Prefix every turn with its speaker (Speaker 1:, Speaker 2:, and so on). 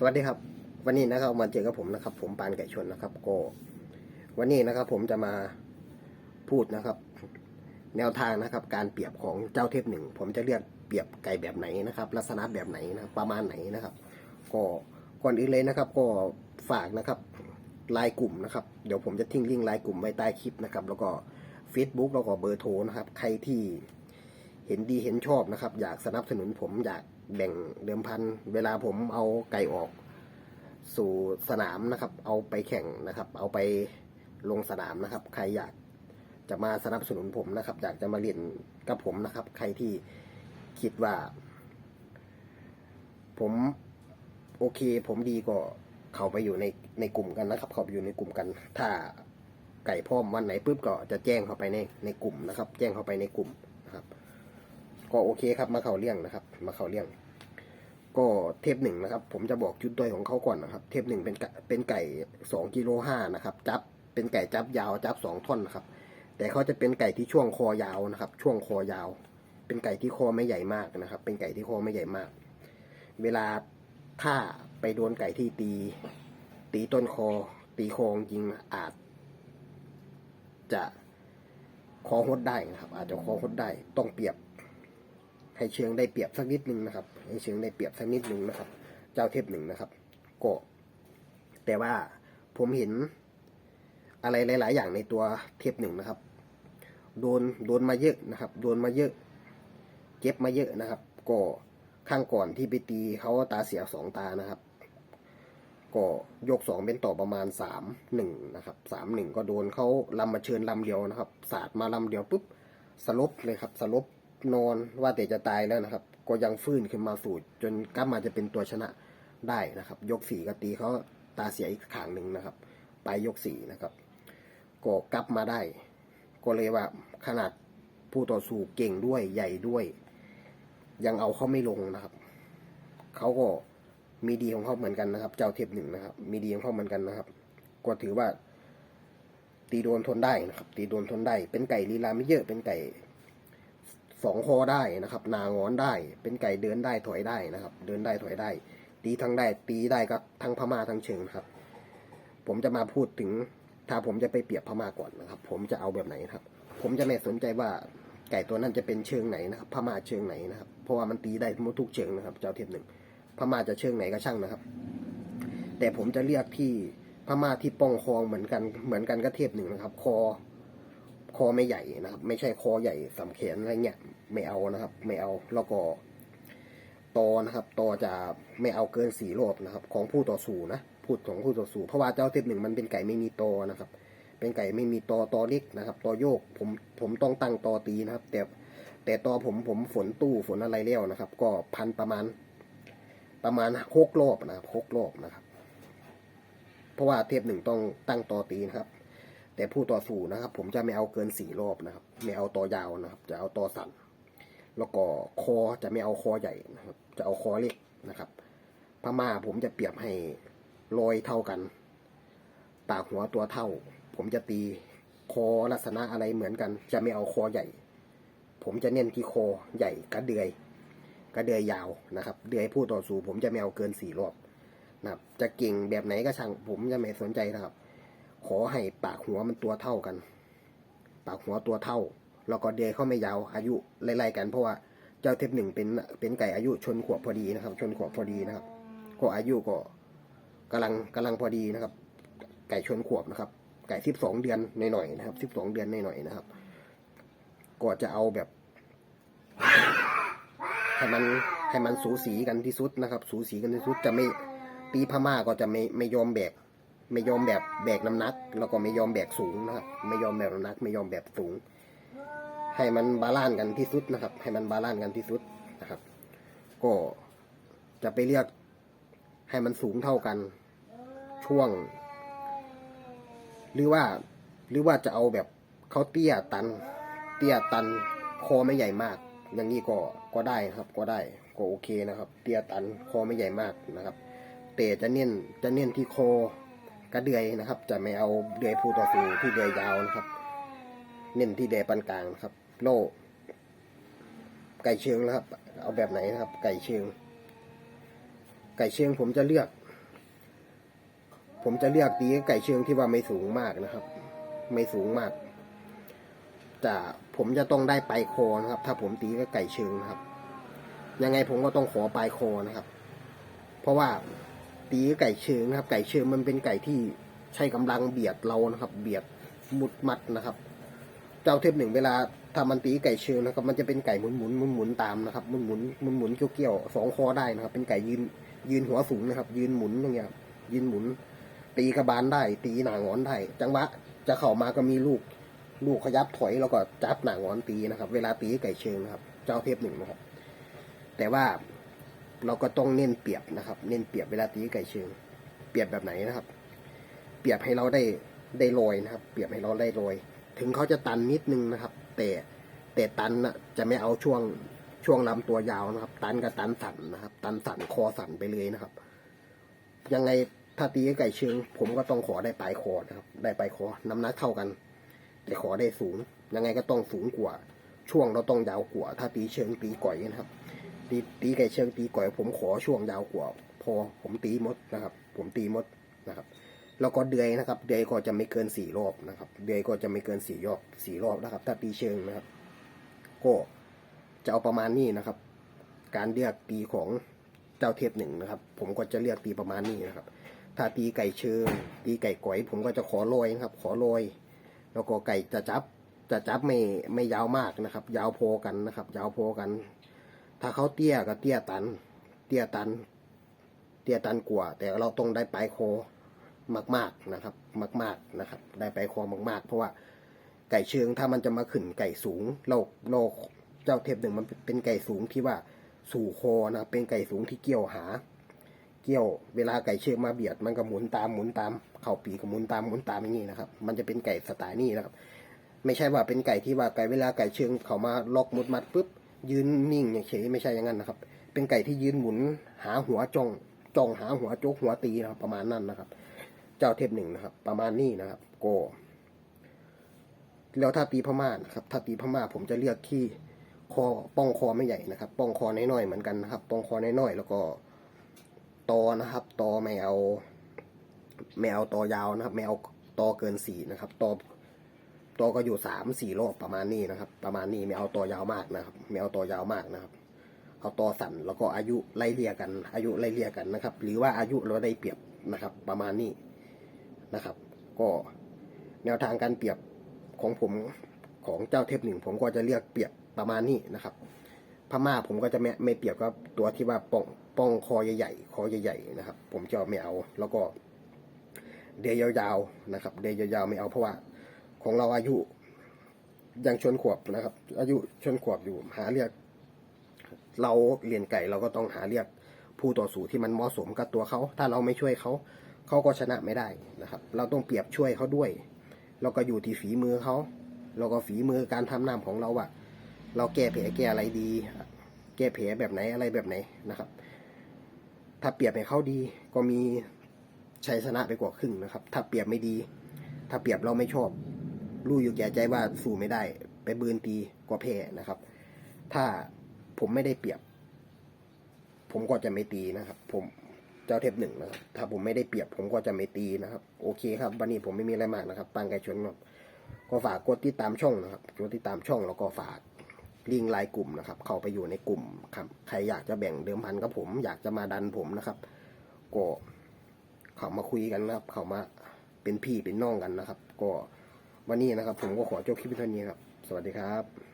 Speaker 1: สวัสดีครับ วันนี้นะครับมาเจอกับผมนะครับ ผมปานไก่ชนนะครับ ก็ วันนี้นะครับ ผมจะมาพูดนะครับ แนวทางนะครับ การเปรียบของเจ้าเทพหนึ่งผมจะเลือกเปรียบไก่แบบไหนนะครับ ลักษณะแบบไหนนะรประมาณไหนนะครับ ก็ก่อนอื่นเลยนะครับ ก็ฝากนะครับไลน์กลุ่มนะครับ เดี๋ยวผมจะทิ้งลิงก์ไลน์กลุ่มไว้ใต้คลิปนะครับ แล้วก็ Facebook แล้วก็เบอร์โทรนะครับ ใครที่เห็นดีเห็นชอบนะครับ อยากสนับสนุนผมอยาก แบ่งเดิมพัน เวลาผมเอาไก่ออก สู่สนามนะครับ เอาไปแข่งนะครับ เอาไปลงสนามนะครับ ใครอยากจะมาสนับสนุนผมนะครับ อยากจะมาเรียนกับผมนะครับ ใครที่คิดว่า ผมโอเค ผมดีก็เข้าไปอยู่ในในกลุ่มกันนะครับ เข้าไปอยู่ในกลุ่มกัน ถ้าไก่พร้อมวันไหนปุ๊บก็จะแจ้งเข้าไปในในกลุ่มนะครับ แจ้งเข้าไปในกลุ่มนะครับ ก็โอเคครับมาเข้าเรื่องนะครับ มาเข้าเรื่องก็เทปหนึ่งนะครับ ผมจะบอกจุดด้อยของเขาก่อนนะครับ เทปหนึ่งเป็นเป็นไก่สองกิโลห้านะครับ จับเป็นไก่จับยาวจับสองท่อนนะครับ แต่เขาจะเป็นไก่ที่ช่วงคอยาวนะครับ ช่วงคอยาว เป็นไก่ที่คอไม่ใหญ่มากนะครับ เป็นไก่ที่คอไม่ใหญ่มาก เวลาถ้าไปโดนไก่ที่ตี ตีต้นคอ ตีคอจริงอาจ จะคอหดได้นะครับ อาจจะคอหดได้ต้องเปรียบ ให้เชิงได้เปรียบสักนิดนึงนะครับ ให้เชิงได้เปรียบสักนิดนึงนะครับ เจ้าเทพหนึ่งนะครับก็แต่ว่าผมเห็นอะไรหลาย ๆ อย่างในตัวเทพหนึ่งนะครับ โดนโดนมาเยอะนะครับ โดนมาเยอะ เจ็บมาเยอะนะครับ ก็ข้างก่อนที่ไปตีเขาตาเสียสองตานะครับ ก็ยกสองเป็นต่อประมาณสามหนึ่งนะครับสามหนึ่งก็โดนเขาลำมาเชิญลำเดียวนะครับ สาดมาลำเดียวปุ๊บสลบเลยครับสลบ นอนว่าแต่จะตายแล้วนะครับ ก็ยังฟื้นขึ้นมาสู่จนกลับมาจะเป็นตัวชนะได้นะครับ ยกสี่ก็ตีเขาตาเสียอีกขางหนึ่งนะครับ ไปยกสี่นะครับก็กลับมาได้ ก็เลยว่าขนาดผู้ต่อสู้เก่งด้วยใหญ่ด้วย ยังเอาเขาไม่ลงนะครับเขาก็มีดีของเขาเหมือนกันนะครับ เจ้าเทพหนึ่งนะครับ มีดีของเขาเหมือนกันนะครับ ก็ถือว่า ตีโดนทนได้นะครับ ตีโดนทนได้ เป็นไก่ลีลาไม่เยอะเป็นไก่ สองคอได้นะครับนางอนได้ เป็นไก่เดินได้ถอยได้นะครับ เดินได้ถอยได้ ตีทั้งได้ตีได้ก็ทั้งพม่าทั้งเชิงนะครับ ผมจะมาพูดถึง ถ้าผมจะไปเปรียบพม่าก่อนนะครับ ผมจะเอาแบบไหนครับ ผมจะไม่สนใจว่าไก่ตัวนั้นจะเป็นเชิงไหนนะครับพม่าเชิงไหนนะครับ เพราะว่ามันตีได้ทุกเชิงนะครับ เจ้าเทพหนึ่งพม่าจะเชิงไหนก็ช่างนะครับ แต่ผมจะเรียกที่พม่าที่ป้องคอเหมือนกันเหมือนกันก็เทพหนึ่งนะครับ คอ คอไม่ใหญ่นะครับ ไม่ใช่คอใหญ่สำแขนอะไรเงี้ยไม่เอานะครับ ไม่เอาแล้วก็ตอนะครับตอจะไม่เอาเกินสี่รอบนะครับ ของผู้ต่อสู้นะพูดของผู้ต่อสู้เพราะว่าเจ้าเทพหนึ่งมันเป็นไก่ไม่มีตอนะครับ เป็นไก่ไม่มีตอตอเล็กนะครับตอโยกผมผมต้องตั้งตอตีนะครับ แต่แต่ตอผมผมฝนตู้ฝนอะไรแล้วนะครับ ก็พันประมาณ ประมาณหกรอบนะครับหกรอบนะครับ เพราะว่าเทปหนึ่งต้องตั้งตอตีนะครับ แต่ผู้ต่อสู้นะครับ ผมจะไม่เอาเกินสี่รอบนะครับ ไม่เอาตอยาวนะครับ จะเอาตอสั้นแล้วก็คอจะไม่เอาคอใหญ่นะครับ จะเอาคอเล็กนะครับพม่าผมจะเปรียบให้รอยเท่ากัน ปากหัวตัวเท่า ผมจะตีคอลักษณะอะไรเหมือนกัน จะไม่เอาคอใหญ่ ผมจะเน้นที่คอใหญ่กระเดือย กระเดือยยาวนะครับ เดือยผู้ต่อสู้ผมจะไม่เอาเกินสี่รอบนะครับ จะเก่งแบบไหนก็ช่างผมจะไม่สนใจนะครับ ขอให้ปากหัวมันตัวเท่ากัน ปากหัวตัวเท่า แล้วก็เดือยเขาไม่ยาวอายุไล่ๆกันเพราะว่าเจ้าเทพหนึ่งเป็นเป็นไก่อายุชนขวบพอดีนะครับ ชนขวบพอดีนะครับ ก็อายุก็กำลังกำลังพอดีนะครับ ไก่ชนขวบนะครับ ไก่สิบสองเดือนหน่อยๆนะครับสิบสองเดือนหน่อยๆนะครับ ก็จะเอาแบบให้มันให้มันสูสีกันที่สุดนะครับ สูสีกันที่สุดจะไม่ตีพม่าก็จะไม่ไม่ยอมแบก ไม่ยอมแบบแบกน้ำหนัก แล้วก็ไม่ยอมแบกสูงนะครับ ไม่ยอมแบกน้ำหนัก ไม่ยอมแบกสูง ให้มันบาลานซ์กันที่สุดนะครับ ให้มันบาลานซ์กันที่สุดนะครับ ก็จะไปเรียกให้มันสูงเท่ากันช่วง หรือว่าหรือว่าจะเอาแบบเขาเตี้ยตัน เตี้ยตันคอไม่ใหญ่มาก อย่างนี้ก็ก็ได้ครับ ก็ได้ก็โอเคนะครับ เตี้ยตันคอไม่ใหญ่มากนะครับ แต่จะเน้นจะเน้นที่คอ กระเดือยนะครับ จะไม่เอาเดือยผู้ต่อสู้ที่เดือยยาวนะครับ เน้นที่เดือยปานกลางนะครับ โล่ไก่เชิงนะครับ เอาแบบไหนนะครับ ไก่เชิง ไก่เชิงผมจะเลือก ผมจะเลือกตีไก่เชิงที่ว่าไม่สูงมากนะครับ ไม่สูงมากจะผมจะต้องได้ปลายคอนะครับ ถ้าผมตีกับไก่เชิงนะครับ ยังไงผมก็ต้องขอปลายคอนะครับ เพราะว่า ตีกับไก่เชิงนะครับ ไก่เชิงมันเป็นไก่ที่ใช้กำลังเบียดเรานะครับ เบียดมุดมัดนะครับ เจ้าเทพหนึ่งเวลาถ้ามันตีไก่เชิงนะครับ มันจะเป็นไก่หมุนหมุนหมุนหมุนตามนะครับหมุนหมุนหมุนหมุนๆเกี่ยวสองคอได้นะครับ เป็นไก่ยืนยืนหัวสูงนะครับ ยืนหมุนอย่างเงี้ยยืนหมุน ตีกระบาลได้ ตีหนางอนได้ จังหวะจะเข้ามาก็มีลูก ลูกขยับถอยแล้วก็จับหนางอนตีนะครับ เวลาตีไก่เชิงนะครับ เจ้าเทพหนึ่งนะครับ แต่ว่า เราก็ต้องเน้นเปรียบนะครับ เน้นเปรียบเวลาตีไก่เชิง เปรียบแบบไหนนะครับ เปรียบให้เราได้ได้ลอยนะครับ เปรียบให้เราได้ลอย ถึงเขาจะตันนิดนึงนะครับ แต่แต่ตันน่ะจะไม่เอาช่วงช่วงลำตัวยาวนะครับ ตันกับตันสั่นนะครับ ตันสั่นคอสั่นไปเลยนะครับ ยังไงถ้าตีไก่เชิง ผมก็ต้องขอได้ปลายคอนะครับ ได้ปลายคอน้ำหนักเท่ากัน แต่ขอได้สูง ยังไงก็ต้องสูงกว่า ช่วงเราต้องยาวกว่า ถ้าตีเชิงตีก่อยนะครับ ตีตีไก่เชิงตีก่อยผมขอช่วงยาวกว่า พอผมตีมดนะครับ ผมตีมดนะครับ แล้วก็เดือยนะครับ เดือยก็จะไม่เกินสี่รอบนะครับ เดือยก็จะไม่เกินสี่รอบสี่รอบนะครับ ถ้าตีเชิงนะครับ ก็จะเอาประมาณนี้นะครับ การเลือกตีของเจ้าเทพหนึ่งนะครับ ผมก็จะเลือกตีประมาณนี้นะครับ ถ้าตีไก่เชิง ตีไก่ก๋อยผมก็จะขอโรยนะครับ ขอโรยแล้วก็ไก่จะจับจะจับไม่ไม่ยาวมากนะครับ ยาวพอกันนะครับ ยาวพอกัน ถ้าเขาเตี้ยก็เตี้ยตัน เตี้ยตัน เตี้ยตันกว่า แต่เราต้องได้ปลายคมาก ๆนะครับ มาก ๆนะครับ ได้ปลายคมากๆ เพราะว่าไก่เชิงถ้ามันจะมาขึ้นไก่สูงเราเราเจ้าเทพหนึ่งมันเป็นไก่สูงที่ว่าสู่คนะเป็นไก่สูงที่เกี่ยวหา เกี่ยวเวลาไก่เชือกมาเบียด มันก็หมุนตามหมุนตาม เข่าปีก็หมุนตามหมุนตามอย่างนี้นะครับ มันจะเป็นไก่สไตล์นี้นะครับ ไม่ใช่ว่าเป็นไก่ที่ว่าไก่เวลาไก่เชิงเขามาล็อกมุดมัดปุ๊บ ยืนนิ่งอย่างเฉยไม่ใช่อย่างนั้นนะครับ เป็นไก่ที่ยืนหมุนหาหัวจ้องจ้องหาหัวโจกหัวตีนะครับ ประมาณนั้นนะครับ เจ้าเทพหนึ่งนะครับ ประมาณนี้นะครับโกแล้วถ้าตีพม่านะครับ ถ้าตีพม่าผมจะเลือกที่คอป้องคอไม่ใหญ่นะครับ ป้องคอน้อยๆเหมือนกันนะครับ ป้องคอน้อยๆแล้วก็ตอนะครับ ตอไม่เอาไม่เอาตอยาวนะครับไม่เอาตอเกินสี่นะครับตอ ตอก็อยู่สามสี่รอบประมาณนี้นะครับ ประมาณนี้ไม่เอาตอยาวมากนะครับไม่เอาตอยาวมากนะครับ เอาตอสั่นแล้วก็อายุไล่เลี่ยกัน อายุไล่เลี่ยกันนะครับ หรือว่าอายุเราได้เปรียบนะครับ ประมาณนี้นะครับ ก็แนวทางการเปรียบของผมของเจ้าเทพหนึ่งผมก็จะเลือกเปรียบประมาณนี้นะครับ พม่าผมก็จะไม่ไม่เปรียบกับตัวที่ว่าป้องป้องคอใหญ่ๆคอใหญ่ๆนะครับ ผมจะไม่เอาแล้วก็เดียยาวๆนะครับ เดียยาวๆไม่เอาเพราะว่า ของเราอายุยังชนขวบนะครับ อายุชนขวบอยู่หาเรียก เราเรียนไก่เราก็ต้องหาเรียกผู้ต่อสู้ที่มันเหมาะสมกับตัวเขา ถ้าเราไม่ช่วยเขา เขาก็ชนะไม่ได้นะครับ เราต้องเปรียบช่วยเขาด้วยแล้วก็อยู่ที่ฝีมือเขาแล้วก็ฝีมือการทำน้ำของเราอะเราแก้แผลแก้อะไรดี แก้แผลแบบไหนอะไรแบบไหนนะครับ ถ้าเปรียบให้เขาดีก็มีชัยชนะไปกว่าครึ่งนะครับ ถ้าเปรียบไม่ดี ถ้าเปรียบเราไม่ชอบ รู้อยู่แก่ใจว่าสู้ไม่ได้ ไปบืนตีก็แพ้นะครับ ถ้าผมไม่ได้เปรียบ ผมก็จะไม่ตีนะครับ ผมเจ้าเทพหนึ่งนะครับถ้าผมไม่ได้เปรียบ ผมก็จะไม่ตีนะครับ โอเคครับ วันนี้ผมไม่มีอะไรมากนะครับปังไก่ชนก็ฝากกดติดตามช่องนะครับกดติดตามช่องแล้วก็ฝากลิงไลน์กลุ่มนะครับ เข้าไปอยู่ในกลุ่มครับใครอยากจะแบ่งเดิมพันกับผม อยากจะมาดันผมนะครับก็เข้ามาคุยกันนะครับ เข้ามาเป็นพี่เป็นน้องกันนะครับ ก็ วันนี้นะครับ ผมก็ขอจบคลิปเท่านี้ครับ สวัสดีครับ